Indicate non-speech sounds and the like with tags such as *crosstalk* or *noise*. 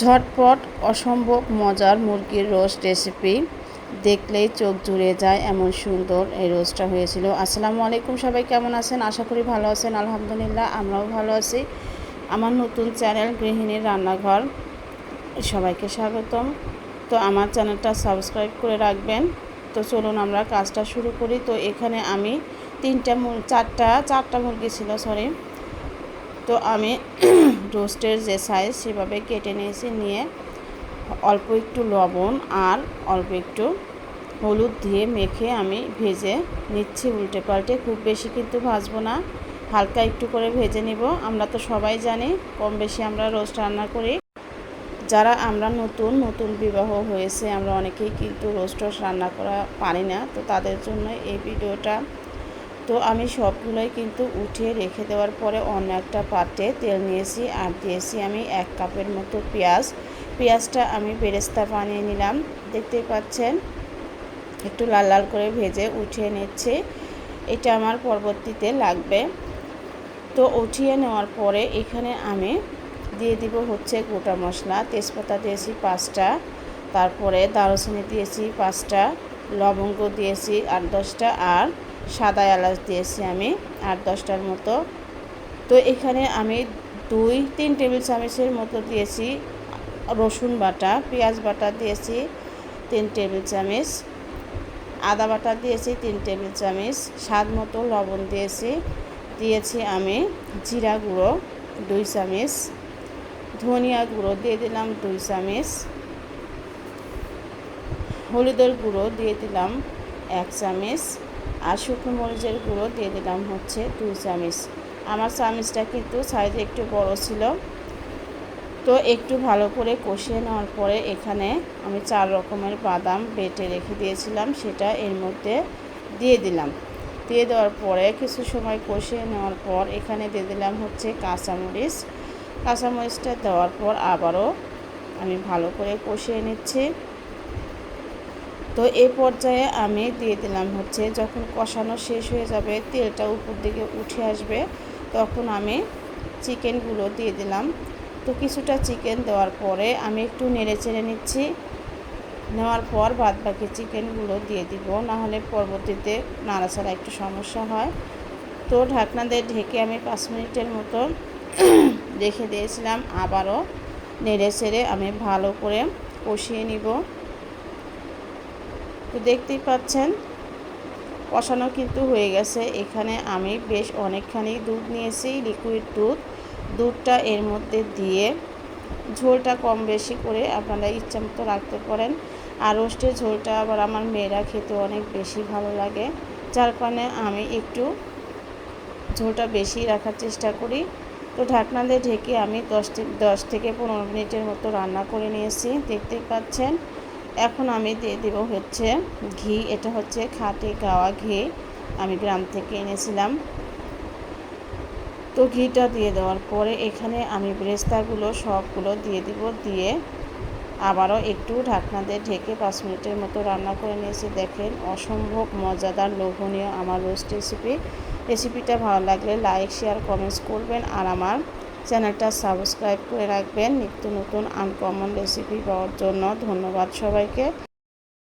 ঝটপট অসম্ভব মজার মুরগির রোস্ট রেসিপি দেখলেই চোখ জুড়ে যায় এমন সুন্দর এই রোস্টটা হয়েছিল। আসসালামু আলাইকুম, সবাই কেমন আছেন? আশা করি ভালো আছেন। আলহামদুলিল্লাহ, আমরাও ভালো আছি। আমার নতুন চ্যানেল গৃহিণীর রান্নাঘর সবাইকে স্বাগতম। তো আমার চ্যানেলটা সাবস্ক্রাইব করে রাখবেন। তো চলুন আমরা কাজটা শুরু করি। তো এখানে আমি তিনটা চারটা চারটা মুরগি ছিল সরি তো আমি রোস্টের যে সাইজ সেভাবে কেটে নিয়েছি, নিয়ে অল্প একটু লবণ আর অল্প একটু হলুদ দিয়ে মেখে আমি ভেজে নিচ্ছি। উল্টে পাল্টে খুব বেশি কিন্তু ভাজবো না, হালকা একটু করে ভেজে নিব। আমরা তো সবাই জানি, কম বেশি আমরা রোস্ট রান্না করি। যারা আমরা নতুন নতুন বিবাহ হয়েছে, আমরা অনেকেই কিন্তু রোস্ট রান্না করা পারি না। তো তাদের জন্য এই ভিডিওটা তো আমি সবগুলোই কিন্তু উঠিয়ে রেখে দেওয়ার পরে অন্য একটা পাত্রে তেল নিয়েছি আর দিয়েছি আমি এক কাপের মতো পেঁয়াজ। পেঁয়াজটা আমি বেরেস্তা বানিয়ে নিলাম। দেখতেই পাচ্ছেন, একটু লাল লাল করে ভেজে উঠিয়ে নিচ্ছি। এটা আমার পরবর্তীতে লাগবে। তো উঠিয়ে নেওয়ার পরে এখানে আমি দিয়ে দিব হচ্ছে গোটা মশলা। তেজপাতা দিয়েছি পাঁচটা, তারপরে দারুচিনি দিয়েছি পাঁচটা, লবঙ্গ দিয়েছি আট দশটা, আর সাদা এলাচ দিয়েছি আমি আট দশটার মতো। তো এখানে আমি দুই, তিন টেবিল চামচের মতো দিয়েছি রসুন বাটা, পেঁয়াজ বাটা দিয়েছি তিন টেবিল চামচ, আদা বাটা দিয়েছি তিন টেবিল চামচ, স্বাদ মতো লবণ দিয়েছি দিয়েছি আমি জিরা গুঁড়ো দুই চামচ, ধনিয়া গুঁড়ো দিয়ে দিলাম দুই চামচ, হলুদের গুঁড়ো দিয়ে দিলাম এক চামচ আর শুকনো মরিচের গুঁড়ো দিয়ে দিলাম হচ্ছে দুই চামচ। আমার চামচটা কিন্তু সাইজে একটু বড় ছিল। তো একটু ভালো করে কষিয়ে নেওয়ার পরে এখানে আমি চার রকমের বাদাম বেটে রেখে দিয়েছিলাম, সেটা এর মধ্যে দিয়ে দিলাম। দিয়ে দেওয়ার পরে কিছু সময় কষিয়ে নেওয়ার পর এখানে দিয়ে দিলাম হচ্ছে কাঁচামরিচ। কাঁচামরিচটা দেওয়ার পর আবারও আমি ভালো করে কষিয়ে নিচ্ছি। তো এই পর্যায়ে আমি দিয়ে দিলাম হচ্ছে যখন কষানো শেষ হয়ে যাবে, তেলটা উপর দিকে উঠে আসবে, তখন আমি চিকেনগুলো দিয়ে দিলাম। তো কিছুটা চিকেন দেওয়ার পরে আমি একটু নেড়ে চেড়ে নিচ্ছি। নেওয়ার পর বাদ বাকি চিকেনগুলো দিয়ে দিব, না হলে পরবর্তীতে নাড়াচাড়া একটু সমস্যা হয়। তো ঢাকনা দিয়ে ঢেকে আমি পাঁচ মিনিটের মতো *clears throat* রেখে দিয়েছিলাম। আবারও নেড়ে চেড়ে আমি ভালো করে কষিয়ে নিব। তো দেখতেই পাচ্ছেন, কষানো কিন্তু হয়ে গেছে। এখানে আমি বেশ অনেকখানি দুধ নিয়েছি লিকুইড দুধ। দুধটা এর মধ্যে দিয়ে ঝোলটা কম বেশি করে আপনারা ইচ্ছা মতো রাখতে পারেন। আর রোস্টের ঝোলটা আবার আমার মেয়েরা খেতে অনেক বেশি ভালো লাগে। যার কারণে আমি একটু ঝোলটা বেশি রাখার চেষ্টা করি। তো ঢাকনা দিয়ে ঢেকে আমি দশ দশ থেকে পনেরো মিনিটের মতো রান্না করে নিয়েছি। দেখতেই পাচ্ছেন এখন আমি দিয়ে দেব হচ্ছে ঘি, এটা হচ্ছে খাটে গাওয়া ঘি। আমি গ্রাম থেকে এনেছিলাম। তো ঘিটা দিয়ে দেওয়ার পরে এখানে আমি ব্রেস্তাগুলো সবগুলো দিয়ে দিব, দিয়ে আবারও একটু ঢাকনা দিয়ে ঢেকে পাঁচ মিনিটের মতো রান্না করে নিয়েছি। দেখেন, অসম্ভব মজাদার, লোভনীয় আমার রোস্ট রেসিপি রেসিপিটা ভালো লাগলে লাইক শেয়ার কমেন্টস করবেন। আর আমার চ্যানেলটা সাবস্ক্রাইব করে রাখবেন। নিত্য নতুন আনকমন রেসিপি পাওয়ার জন্য ধন্যবাদ সবাইকে।